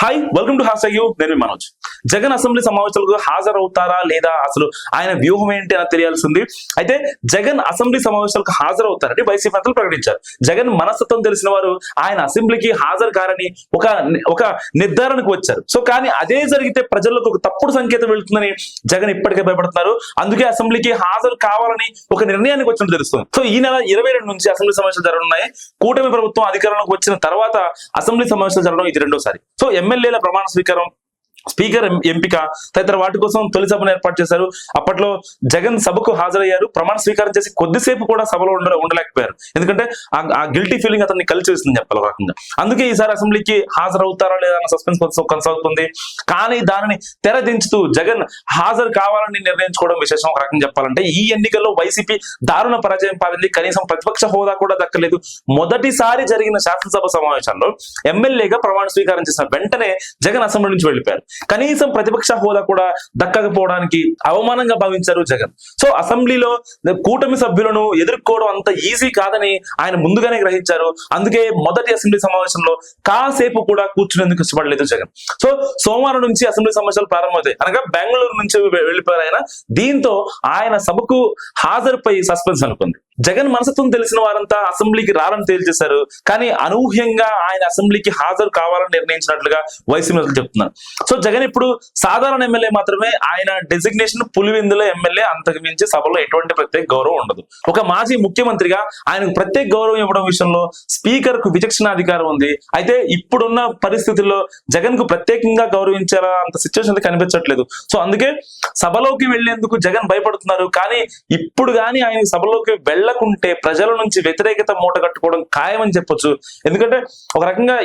Hi welcome to హాస్ యూ నేను మనోజ్. జగన్ అసెంబ్లీ సమావేశాలకు హాజరవుతారా లేదా? అసలు ఆయన వ్యూహం ఏంటి అని తెలియాల్సింది. అయితే జగన్ అసెంబ్లీ సమావేశాలకు హాజరవుతారని వైసీపీ నేతలు ప్రకటించారు. జగన్ మనస్తత్వం తెలిసిన వారు ఆయన అసెంబ్లీకి హాజరు కారని ఒక ఒక నిర్ధారణకు వచ్చారు. సో కానీ అదే జరిగితే ప్రజలకు ఒక తప్పుడు సంకేతం వెళ్తుందని జగన్ ఇప్పటికే భయపడుతున్నారు. అందుకే అసెంబ్లీకి హాజరు కావాలని ఒక నిర్ణయానికి వచ్చినట్టు తెలుస్తుంది. సో ఈ నెల ఇరవై రెండు నుంచి అసెంబ్లీ సమావేశాలు జరగనున్నాయి. కూటమి ప్రభుత్వం అధికారంలోకి వచ్చిన తర్వాత అసెంబ్లీ సమావేశాలు జరగడం ఇది రెండోసారి. సో ఎమ్మెల్యేల ప్రమాణ స్వీకారం స్పీకర్ ఎంపిక తదితర వాటి కోసం తొలి సభను ఏర్పాటు చేశారు. అప్పట్లో జగన్ సభకు హాజరయ్యారు. ప్రమాణ స్వీకారం చేసి కొద్దిసేపు కూడా సభలో ఉండ ఉండలేకపోయారు. ఎందుకంటే ఆ- గిల్టీ ఫీలింగ్ అతన్ని కలిసి వేస్తుంది చెప్పాలి రకంగా. అందుకే ఈసారి అసెంబ్లీకి హాజరవుతారా లేదా అన్న సస్పెన్స్ కొనసాగుతుంది. కానీ దానిని తెరదించుతూ జగన్ హాజరు కావాలని నిర్ణయించుకోవడం విశేషం ఒక రకంగా చెప్పాలంటే ఈ ఎన్నికల్లో వైసీపీ దారుణ పరాజయం పాలింది. కనీసం ప్రతిపక్ష హోదా కూడా దక్కలేదు. మొదటిసారి జరిగిన శాసనసభ సమావేశాల్లో ఎమ్మెల్యేగా ప్రమాణ స్వీకారం చేసిన వెంటనే జగన్ అసెంబ్లీ నుంచి వెళ్ళిపోయారు. కనీసం ప్రతిపక్ష హోదా కూడా దక్కకపోవడానికి అవమానంగా భావించారు జగన్. సో అసెంబ్లీలో కూటమి సభ్యులను ఎదుర్కోవడం అంత ఈజీ కాదని ఆయన ముందుగానే గ్రహించారు. అందుకే మొదటి అసెంబ్లీ సమావేశంలో కాసేపు కూడా కూర్చునేందుకు ఇష్టపడలేదు జగన్. సో సోమవారం నుంచి అసెంబ్లీ సమావేశాలు ప్రారంభమవుతాయి. అనగా బెంగళూరు నుంచి వె- వెళ్ళిపోయారు ఆయన. దీంతో ఆయన సభకు హాజరుపై సస్పెన్స్ అనుకుంది. జగన్ మనసత్వం తెలిసిన వారంతా అసెంబ్లీకి రారని తేల్చేశారు. కానీ అనూహ్యంగా ఆయన అసెంబ్లీకి హాజరు కావాలని నిర్ణయించినట్లుగా వైసీపీ నేతలు చెప్తున్నారు. సో జగన్ ఇప్పుడు సాధారణ ఎమ్మెల్యే మాత్రమే ఆయన డెసిగ్నేషన్ పులివెందుల ఎమ్మెల్యే అంతకు మించి సభలో ఎటువంటి ప్రత్యేక గౌరవం ఉండదు. ఒక మాజీ ముఖ్యమంత్రిగా ఆయనకు ప్రత్యేక గౌరవం ఇవ్వడం విషయంలో స్పీకర్కు విచక్షణ అధికారం ఉంది. అయితే ఇప్పుడున్న పరిస్థితుల్లో జగన్కు ప్రత్యేకంగా గౌరవించేలా అంత సిచ్యువేషన్ అయితే కనిపించట్లేదు. సో అందుకే సభలోకి వెళ్ళేందుకు జగన్ భయపడుతున్నారు. కానీ ఇప్పుడు కానీ ఆయన సభలోకి వెళ్ళకుంటే ప్రజల నుంచి వ్యతిరేకత మూట కట్టుకోవడం ఖాయమని చెప్పొచ్చు. ఎందుకంటే ఒక రకంగా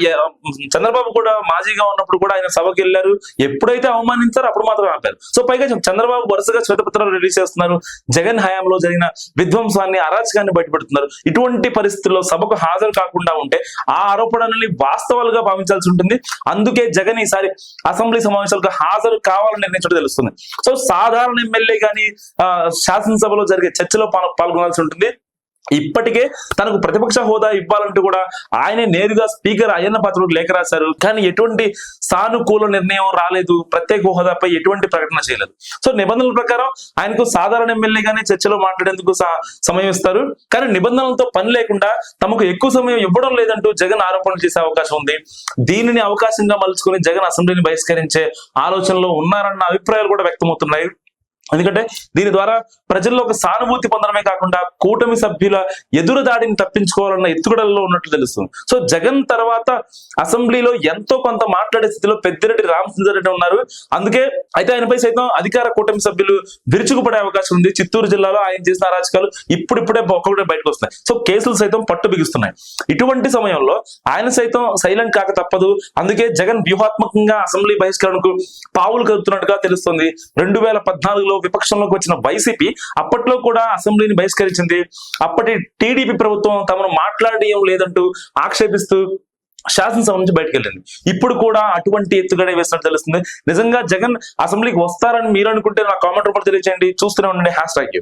చంద్రబాబు కూడా మాజీగా ఉన్నప్పుడు కూడా ఆయన సభకి వెళ్ళారు. ఎప్పుడైతే అవమానించారో అప్పుడు మాత్రం ఆపారు. సో పైగా చంద్రబాబు వరుసగా శ్వేతపత్రాలు రిలీజ్ చేస్తున్నారు. జగన్ హయాంలో జరిగిన విధ్వంసాన్ని అరాచకాన్ని బయటపెడుతున్నారు. ఇటువంటి పరిస్థితుల్లో సభకు హాజరు కాకుండా ఉంటే ఆ ఆరోపణలని వాస్తవాలుగా భావించాల్సి ఉంటుంది. అందుకే జగన్ ఈసారి అసెంబ్లీ సమావేశాలకు హాజరు కావాలని నిర్ణయించడం తెలుస్తుంది. సో సాధారణ ఎమ్మెల్యే కానీ శాసనసభలో జరిగే చర్చలో పాల్గొనాల్సి ఉంటుంది. ఇప్పటికే తనకు ప్రతిపక్ష హోదా ఇవ్వాలంటూ కూడా ఆయనే నేరుగా స్పీకర్ అయ్యన్న పాత్రకు లేఖ రాశారు. కానీ ఎటువంటి సానుకూల నిర్ణయం రాలేదు. ప్రత్యేక హోదాపై ఎటువంటి ప్రకటన చేయలేదు. సో నిబంధనల ప్రకారం ఆయనకు సాధారణ ఎమ్మెల్యేగానే చర్చలో మాట్లాడేందుకు స- సమయం ఇస్తారు. కానీ నిబంధనలతో పని లేకుండా తమకు ఎక్కువ సమయం ఇవ్వడం లేదంటూ జగన్ ఆరోపణలు చేసే అవకాశం ఉంది. దీనిని అవకాశంగా మలుచుకొని జగన్ అసెంబ్లీని బహిష్కరించే ఆలోచనలో ఉన్నారన్న అభిప్రాయాలు కూడా వ్యక్తమవుతున్నాయి. ఎందుకంటే దీని ద్వారా ప్రజల్లో ఒక సానుభూతి పొందడమే కాకుండా కూటమి సభ్యుల ఎదురు దాడిని తప్పించుకోవాలన్న ఎత్తుగడల్లో ఉన్నట్లు తెలుస్తుంది. సో జగన్ తర్వాత అసెంబ్లీలో ఎంతో కొంత మాట్లాడే స్థితిలో పెద్దిరెడ్డి రామచంద్రరెడ్డి ఉన్నారు. అందుకే అయితే ఆయనపై సైతం అధికార కూటమి సభ్యులు విరుచుకుపడే అవకాశం ఉంది. చిత్తూరు జిల్లాలో ఆయన చేసిన అరాచకాలు ఇప్పుడిప్పుడే ఒక్కొక్కటే బయటకు వస్తున్నాయి. సో కేసులు సైతం పట్టు బిగుస్తున్నాయి. ఇటువంటి సమయంలో ఆయన సైతం సైలెంట్ కాక తప్పదు. అందుకే జగన్ వ్యూహాత్మకంగా అసెంబ్లీ బహిష్కరణకు పావులు కలుపుతున్నట్టుగా తెలుస్తుంది. రెండు వేల పద్నాలుగులో విపక్షంలోకి వచ్చిన వైసీపీ అప్పట్లో కూడా అసెంబ్లీని బహిష్కరించింది. అప్పటి టీడీపీ ప్రభుత్వం తమను మాట్లాడేయం లేదంటూ ఆక్షేపిస్తూ శాసనసభ నుంచి బయటకు వెళ్ళింది ఇప్పుడు కూడా అటువంటి ఎత్తుగడే వేసినట్టు తెలుస్తుంది. నిజంగా జగన్ అసెంబ్లీకి వస్తారని మీరు అనుకుంటే నా కామెంట్ రూపంలో తెలియజేయండి చూస్తూనే ఉండండి. Hash tag